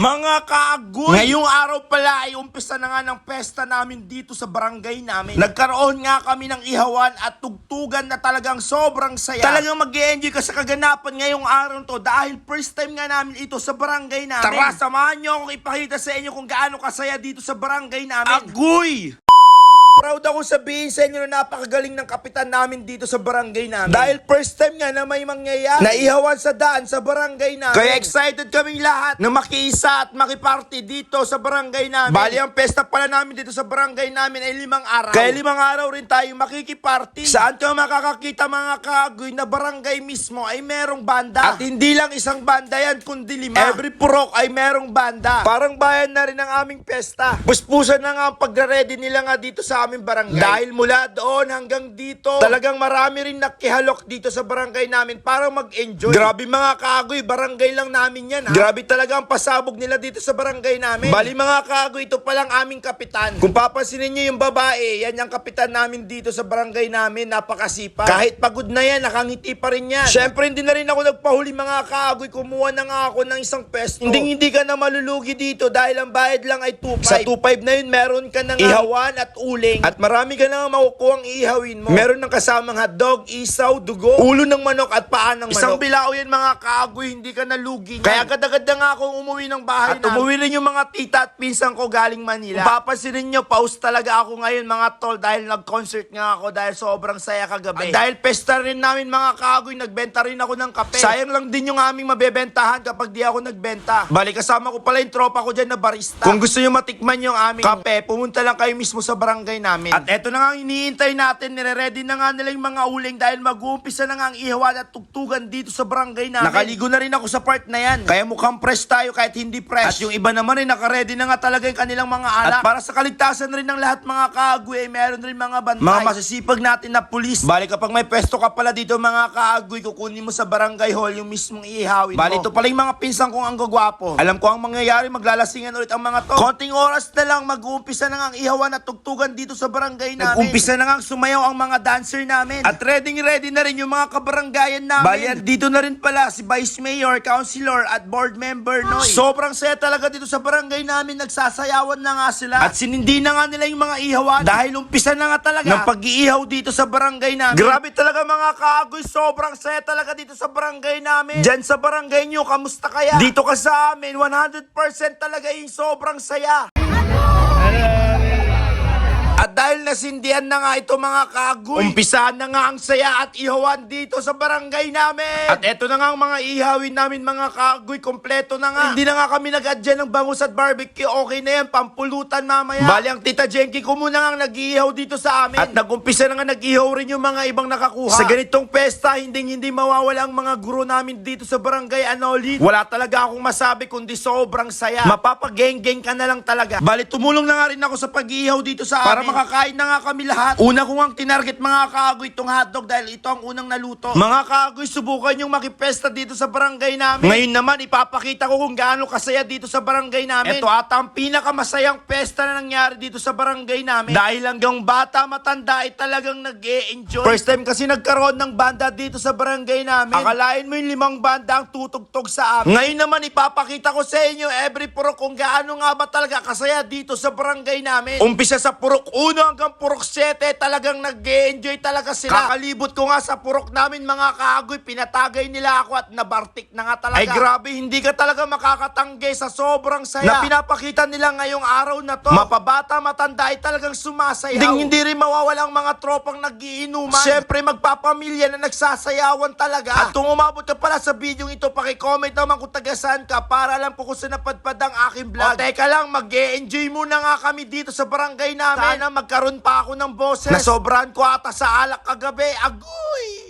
Mga kaagoy! Ngayong araw pala ay umpisa na nga ng pesta namin dito sa barangay namin. Nagkaroon nga kami ng ihawan at tugtugan na talagang sobrang saya. Talagang mag enjoy ka sa kaganapan ngayong araw to dahil first time nga namin ito sa barangay namin. Tara, samahan nyo akong ipakita sa inyo kung gaano kasaya dito sa barangay namin. Agoy! Proud ako sabihin sa inyo na napakagaling ng kapitan namin dito sa barangay namin. Dahil first time nga na may mangyayari na ihawan sa daan sa barangay namin. Kaya excited kaming lahat na makiisa at makiparty dito sa barangay namin. Bali ang pesta pala namin dito sa barangay namin ay limang araw. Kaya limang araw rin tayo makikiparty. Saan ka makakakita mga kaagoy na barangay mismo ay merong banda. At hindi lang isang banda yan kundi lima. Every purok ay merong banda. Parang bayan na rin ang aming pesta. Puspusan na nga ang pagre-ready nila nga dito sa aming barangay. Dahil mula doon hanggang dito, talagang marami rin nakihalok dito sa barangay namin para mag-enjoy. Grabe mga kaagoy, barangay lang namin yan ha. Grabe talaga ang pasabog nila dito sa barangay namin. Bali mga kaagoy, ito palang aming kapitan. Kung papansinin nyo yung babae, yan yung kapitan namin dito sa barangay namin, napakasipag. Kahit pagod na yan, nakangiti pa rin yan. Siyempre, hindi na rin ako nagpahuli mga kaagoy, kumuha na nga ako ng isang pesto. Hindi hindi ka na malulugi dito dahil ang bayad lang ay 2.5. Sa 2.5 na yun, meron ka ng ihawan at uling. At marami ka na makukuha ang ihawin mo. Meron ng kasamang hotdog, isaw, dugo, ulo ng manok at paa ng manok. Isang bilao yan mga kaagoy, hindi ka nalugi. Kaya agad-agad na nga akong umuwi ng bahay at umuwi rin yung mga tita at pinsan ko galing Manila. Kung papansinin nyo, pause talaga ako ngayon mga tol dahil nag-concert nga ako dahil sobrang saya kagabi. At dahil pesta rin namin mga kaagoy, nagbenta rin ako ng kape. Sayang lang din yung aming mabebentahan kapag di ako nagbenta. Bali kasama ko pala yung tropa ko dyan na barista. Kung gusto nyo matikman yung aming kape, pumunta lang kayo mismo sa barangay namin. At eto na nga ang iniintay natin, nire-ready na nga nila yung mga uling dahil mag-uumpisa na nga ang ihawan at tugtugan dito sa barangay namin. Nakaligo na rin ako sa part na yan. Kaya mukhang fresh tayo kahit hindi fresh. At yung iba naman ay naka-ready na nga talaga yung kanilang mga alak. At para sa kaligtasan rin ng lahat mga kaagoy, ay meron rin mga bantay. Mga masisipag natin na pulis. Bali kapag may pwesto ka pala dito mga kaagoy, kukunin mo sa barangay hall yung mismong ihawin Bali ito pala yung mga pinsan kong ang gagwapo. Alam ko ang mangyayari, maglalasingan ulit ang mga to. Konting oras na lang, mag-uumpisa na nga ang ihawan at tugtugan dito sa barangay namin. Nag-umpisa na nga ang sumayaw ang mga dancer namin. At ready ready na rin yung mga kabaranggayan namin. Bali, at dito na rin pala si Vice Mayor, Councilor at Board Member Noy. Sobrang saya talaga dito sa barangay namin. Nagsasayawan na nga sila. At sinindi na nga nila yung mga ihawan. Dahil umpisa na nga talaga ng pag-iihaw dito sa barangay namin. Grabe talaga mga kaagoy. Sobrang saya talaga dito sa barangay namin. Diyan sa barangay nyo, kamusta kaya? Dito ka sa amin, 100% talaga yung sobrang saya. Dahil nasindihan na nga ito mga kagoy, umpisahan na nga ang saya at ihawan dito sa barangay namin. At eto na nga ang mga ihawin namin mga kagoy, kompleto na nga. Hindi na nga kami nag-adya ng bangus at barbecue, okay na yan, pampulutan mamaya. Bali ang tita Jenky ko muna nga nag-ihaw dito sa amin. At nag-umpisa na nga nag-ihaw rin yung mga ibang nakakuha. Sa ganitong pesta, hindi hindi mawawala ang mga guro namin dito sa barangay Anolit. Wala talaga akong masabi kundi sobrang saya. Mapapageng-geng ka na lang talaga. Bali tumulong na nga rin ako sa pag-ihaw dito sa amin. Para makakain na nga kami lahat. Una ko ang tinarget mga kaagoy itong hotdog dahil ito ang unang naluto. Mga kaagoy, subukan yung makipesta dito sa barangay namin. Ngayon naman, ipapakita ko kung gaano kasaya dito sa barangay namin. Ito ata ang pinakamasayang pesta na nangyari dito sa barangay namin. Dahil hanggang bata matanda ay talagang nag enjoy First time kasi nagkaroon ng banda dito sa barangay namin. Akalain mo yung limang banda ang tutugtog sa amin. Ngayon naman, ipapakita ko sa inyo every purok kung gaano nga ba talaga kasaya dito sa barangay namin. Umpisa sa purok 1 hanggang purok 7, talagang nag enjoy talaga sila. Kakalibot ko nga sa purok namin mga kaagoy, pinatagay nila ako at nabartik na nga talaga. Ay grabe, hindi ka talaga makakatanggi sa sobrang saya na pinapakita nila ngayong araw na to. Mapabata, matanda ay talagang sumasayaw. Hindi, hindi rin mawawala ang mga tropang nagiinuman. Siyempre, magpapamilya na nagsasayawan talaga. At kung umabot ka pala sa video ito, pakicomment naman kung taga-saan ka para alam ko kung saan napadpad ang aking vlog. O teka lang, mag enjoy muna nga kami dito sa barangay namin. Sana magkaroon pa ako ng boses na sobrahan ko ata sa alak kagabi. Agoy!